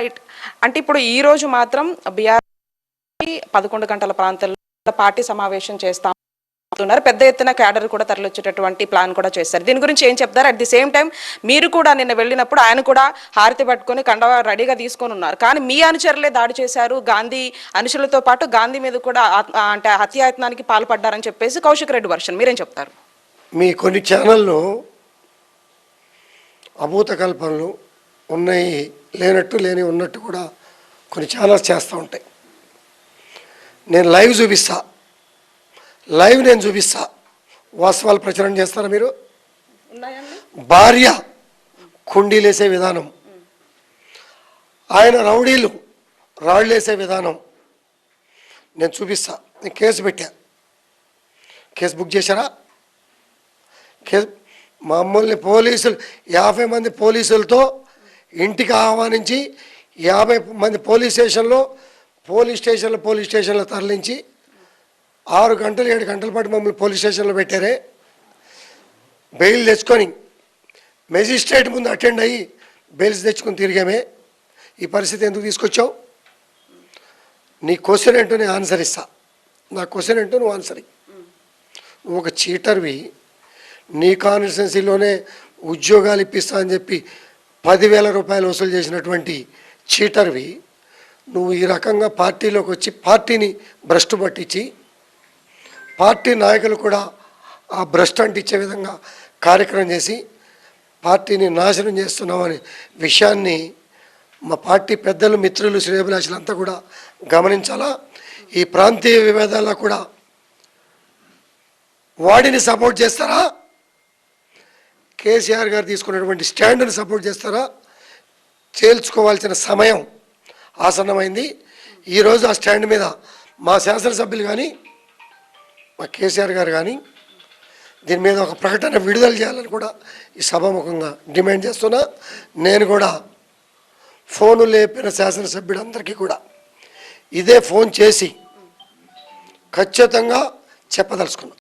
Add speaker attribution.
Speaker 1: Right అంటే ఇప్పుడు ఈ రోజు మాత్రం బీఆర్ పదకొండు గంటల ప్రాంతంలో పార్టీ సమావేశం చేస్తాం అంటున్నారు. పెద్ద ఎత్తున క్యాడర్ కూడా తరలిచ్చేటటువంటి ప్లాన్ కూడా చేస్తారు దీని గురించి ఏం చెప్తారు? అట్ ది సేమ్ టైం మీరు కూడా నిన్న వెళ్ళినప్పుడు ఆయన కూడా హారతి పట్టుకొని కండవ రెడీగా తీసుకొని ఉన్నారు. కానీ మీ అనుచరులే దాడి చేశారు. గాంధీ అనుచరులతో పాటు గాంధీ మీద కూడా అంటే హత్యాయత్నానికి పాల్పడ్డారని చెప్పేసి కౌశిక్ రెడ్డి వర్షన్. మీరేం చెప్తారు?
Speaker 2: మీ కొన్ని ఛానళ్ళు అభూత కల్పనలు ఉన్నాయి లేనట్టు లేని ఉన్నట్టు కూడా కొన్ని ఛానల్స్ చేస్తూ ఉంటాయి. నేను లైవ్ చూపిస్తా. లైవ్ నేను చూపిస్తా. వాస్తవాలు ప్రచారం చేస్తారా మీరు? భార్య కుండీలేసే విధానం. ఆయన రౌడీలు రాళ్ళేసే విధానం. నేను చూపిస్తా. నేను కేసు పెట్టా. కేసు బుక్ చేశారా? కేసు మమ్మల్ని పోలీసులు యాభై మంది పోలీసులతో ఇంటికి ఆహ్వానించి యాభై మంది పోలీస్ స్టేషన్లో పోలీస్ స్టేషన్లో పోలీస్ స్టేషన్లో తరలించి ఆరు గంటలు ఏడు గంటల పాటు మమ్మల్ని పోలీస్ స్టేషన్లో పెట్టారే. బెయిల్ తెచ్చుకొని మెజిస్ట్రేట్ ముందు అటెండ్ అయ్యి బెయిల్స్ తెచ్చుకొని తిరిగామే. ఈ పరిస్థితి ఎందుకు తీసుకొచ్చావు? నీ క్వశ్చన్ ఏంటో నేను ఆన్సర్ ఇస్తా. నా క్వశ్చన్ ఏంటో నువ్వు ఆన్సర్ నువ్వు ఒక చీటర్వి నీ కాన్స్టిట్యున్సీలోనే ఉద్యోగాలు ఇప్పిస్తా అని చెప్పి పదివేల రూపాయలు వసూలు చేసినటువంటి చీటర్వి నువ్వు ఈ రకంగా పార్టీలోకి వచ్చి పార్టీని భ్రష్టు పట్టించి పార్టీ నాయకులు కూడా ఆ భ్రష్టు అంటించే విధంగా కార్యక్రమం చేసి పార్టీని నాశనం చేస్తున్నావు అనే విషయాన్ని మా పార్టీ పెద్దలు మిత్రులు శ్రేయభిలాషులంతా కూడా గమనించాలా? ఈ ప్రాంతీయ విభేదాల్లో కూడా వాడిని సపోర్ట్ చేస్తారా? కేసీఆర్ గారు తీసుకున్నటువంటి స్టాండ్ని సపోర్ట్ చేస్తారా? చేల్చుకోవాల్సిన సమయం ఆసన్నమైంది. ఈరోజు ఆ స్టాండ్ మీద మా శాసనసభ్యులు కానీ మా కేసీఆర్ గారు కానీ దీని మీద ఒక ప్రకటన విడుదల చేయాలని కూడా ఈ సభాముఖంగా డిమాండ్ చేస్తున్నా. నేను కూడా ఫోను లేపిన శాసనసభ్యులందరికీ కూడా ఇదే ఫోన్ చేసి ఖచ్చితంగా చెప్పదలుచుకున్నాను